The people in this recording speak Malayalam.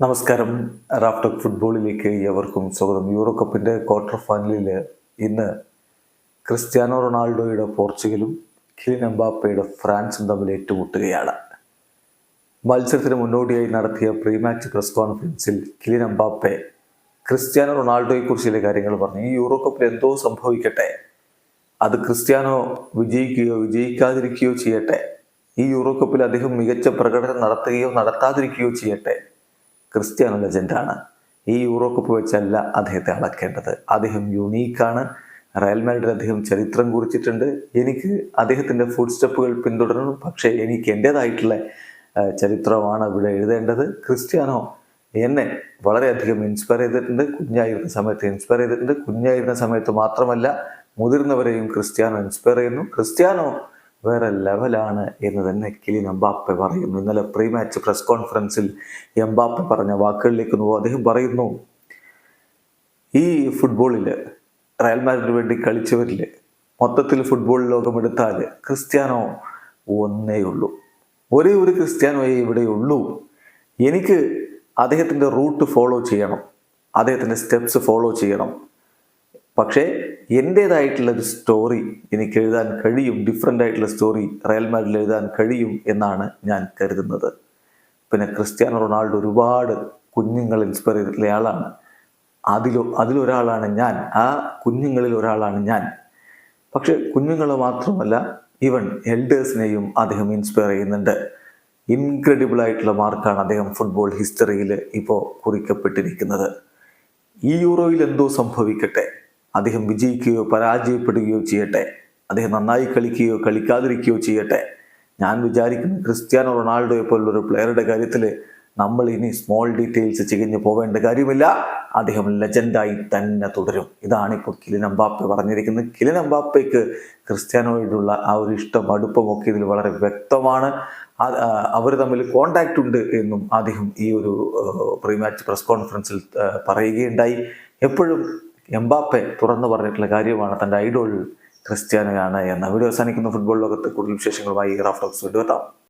നമസ്കാരം. റാഫ്റ്റോക്ക് ഫുട്ബോളിലേക്ക് ഏവർക്കും സ്വാഗതം. യൂറോ കപ്പിന്റെ ക്വാർട്ടർ ഫൈനലിൽ ഇന്ന് ക്രിസ്ത്യാനോ റൊണാൾഡോയുടെ പോർച്ചുഗലും കിലിൻ എംബാപ്പയുടെ ഫ്രാൻസും തമ്മിൽ ഏറ്റുമുട്ടുകയാണ്. മത്സരത്തിന് മുന്നോടിയായി നടത്തിയ പ്രീ മാച്ച് പ്രസ് കോൺഫറൻസിൽ കിലിൻ എംബാപ്പെ ക്രിസ്ത്യാനോ റൊണാൾഡോയെക്കുറിച്ച് ചില കാര്യങ്ങൾ പറഞ്ഞു. ഈ യൂറോ കപ്പിൽ എന്തോ സംഭവിക്കട്ടെ? അത് ക്രിസ്ത്യാനോ വിജയിക്കുകയോ വിജയിക്കാതിരിക്കുകയോ ചെയ്യട്ടെ? ഈ യൂറോ കപ്പിൽ അദ്ദേഹം മികച്ച പ്രകടനം നടത്തുകയോ നടത്താതിരിക്കുകയോ ചെയ്യട്ടെ? ക്രിസ്ത്യാനോ ലെജൻഡാണ്. ഈ യൂറോ കപ്പ് വെച്ചല്ല അദ്ദേഹത്തെ അളക്കേണ്ടത്. അദ്ദേഹം യുണീക്കാണ്. റയൽ അദ്ദേഹം ചരിത്രം കുറിച്ചിട്ടുണ്ട്. എനിക്ക് അദ്ദേഹത്തിന്റെ ഫുഡ് സ്റ്റെപ്പുകൾ പിന്തുടരണം. പക്ഷേ എനിക്ക് എന്റേതായിട്ടുള്ള ചരിത്രമാണ് ഇവിടെ എഴുതേണ്ടത്. ക്രിസ്ത്യാനോ എന്നെ വളരെയധികം ഇൻസ്പയർ ചെയ്തിട്ടുണ്ട്. കുഞ്ഞായിരുന്ന സമയത്ത് ഇൻസ്പയർ ചെയ്തിട്ടുണ്ട്. കുഞ്ഞായിരുന്ന സമയത്ത് മാത്രമല്ല മുതിർന്നവരെയും ക്രിസ്ത്യാനോ ഇൻസ്പയർ ചെയ്യുന്നു. ക്രിസ്ത്യാനോ വേറെ ലെവലാണ് എന്ന് തന്നെ കിലിൻ എംബാപ്പെ പറയുന്നു. ഇന്നലെ പ്രീ മാച്ച് പ്രസ് കോൺഫറൻസിൽ എംബാപ്പെ പറഞ്ഞ വാക്കുകളിലേക്ക് പോകും അദ്ദേഹം പറയുന്നു ഈ ഫുട്ബോളിൽ റയൽ മാഡ്രിഡിന് വേണ്ടി കളിച്ചവരിൽ മൊത്തത്തിൽ ഫുട്ബോൾ ലോകമെടുത്താൽ ക്രിസ്ത്യാനോ ഒന്നേ ഉള്ളൂ. ഒരേ ഒരു ക്രിസ്ത്യാനോയെ ഇവിടെയുള്ളൂ എനിക്ക് അദ്ദേഹത്തിന്റെ റൂട്ട് ഫോളോ ചെയ്യണം. അദ്ദേഹത്തിന്റെ സ്റ്റെപ്സ് ഫോളോ ചെയ്യണം. പക്ഷേ എന്റേതായിട്ടുള്ള ഒരു സ്റ്റോറി എനിക്ക് എഴുതാൻ കഴിയും ഡിഫറെന്റ് ആയിട്ടുള്ള സ്റ്റോറി റയൽ മാഡ്രിൽ എഴുതാൻ കഴിയും എന്നാണ് ഞാൻ കരുതുന്നത്. പിന്നെ ക്രിസ്ത്യാനോ റൊണാൾഡോ ഒരുപാട് കുഞ്ഞുങ്ങൾ ഇൻസ്പയർ ചെയ്തിട്ടുള്ള ആളാണ്. അതിലോ അതിലൊരാളാണ് ഞാൻ. ആ കുഞ്ഞുങ്ങളിൽ ഒരാളാണ് ഞാൻ. പക്ഷെ കുഞ്ഞുങ്ങൾ മാത്രമല്ല ഈവൻ എൽഡേഴ്സിനെയും അദ്ദേഹം ഇൻസ്പയർ ചെയ്യുന്നുണ്ട്. ഇൻക്രെഡിബിൾ ആയിട്ടുള്ള മാർക്കാണ് അദ്ദേഹം ഫുട്ബോൾ ഹിസ്റ്ററിയിൽ ഇപ്പോൾ കുറിക്കപ്പെട്ടിരിക്കുന്നത്. ഈ യൂറോയിൽ എന്തോ സംഭവിക്കട്ടെ? അദ്ദേഹം വിജയിക്കുകയോ പരാജയപ്പെടുകയോ ചെയ്യട്ടെ. അദ്ദേഹം നന്നായി കളിക്കുകയോ കളിക്കാതിരിക്കുകയോ ചെയ്യട്ടെ. ഞാൻ വിചാരിക്കുന്നു ക്രിസ്ത്യാനോ റൊണാൾഡോയെ പോലുള്ളൊരു പ്ലെയറുടെ കാര്യത്തിൽ നമ്മൾ ഇനി സ്മോൾ ഡീറ്റെയിൽസ് ചികഞ്ഞു പോവേണ്ട കാര്യമില്ല. അദ്ദേഹം ലെജൻഡായി തന്നെ തുടരും. ഇതാണ് ഇപ്പോൾ കിലിൻ അമ്പാപ്പെ പറഞ്ഞിരിക്കുന്നത്. കിലിൻ അമ്പാപ്പയ്ക്ക് ക്രിസ്ത്യാനോയോടുള്ള ആ ഒരു ഇഷ്ടം അടുപ്പമൊക്കെ ഇതിൽ വളരെ വ്യക്തമാണ്. അവർ തമ്മിൽ കോണ്ടാക്റ്റ് ഉണ്ട് എന്നും അദ്ദേഹം ഈ ഒരു പ്രീമാച്ച് പ്രസ് കോൺഫറൻസിൽ പറയുകയുണ്ടായി. എപ്പോഴും എംബാപ്പെ തുറന്നു പറഞ്ഞിട്ടുള്ള കാര്യമാണ് തന്റെ ഐഡോൾ ക്രിസ്ത്യാനോയാണ്. എന്ന വീഡിയോ അവസാനിക്കുന്ന. ഫുട്ബോൾ ലോകത്ത് കൂടുതൽ വിശേഷങ്ങളുമായി റാഫ്റ്റോക്സ് വീണ്ടും എത്താം.